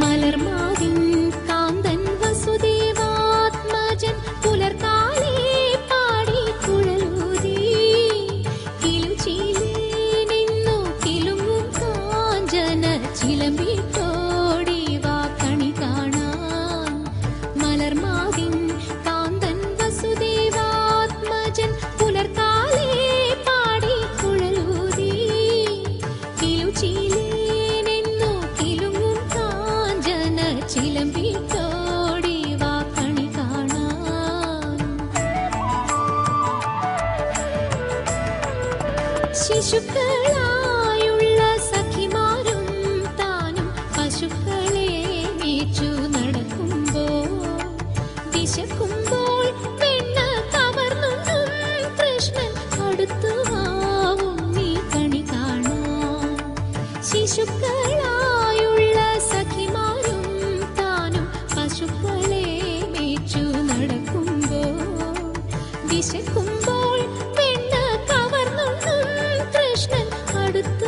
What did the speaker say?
മലർമാവിൻ ശിശുക്കളായുള്ള സഖിമാരും താനും പശുക്കളെ മേച്ചു നടക്കുമ്പോൾ വിശക്കുമ്പോൾ പെണ്ണ കൃഷ്ണൻ ശിശുക്കളായുള്ള സഖിമാരും താനും പശുക്കളെ മേച്ചു Cada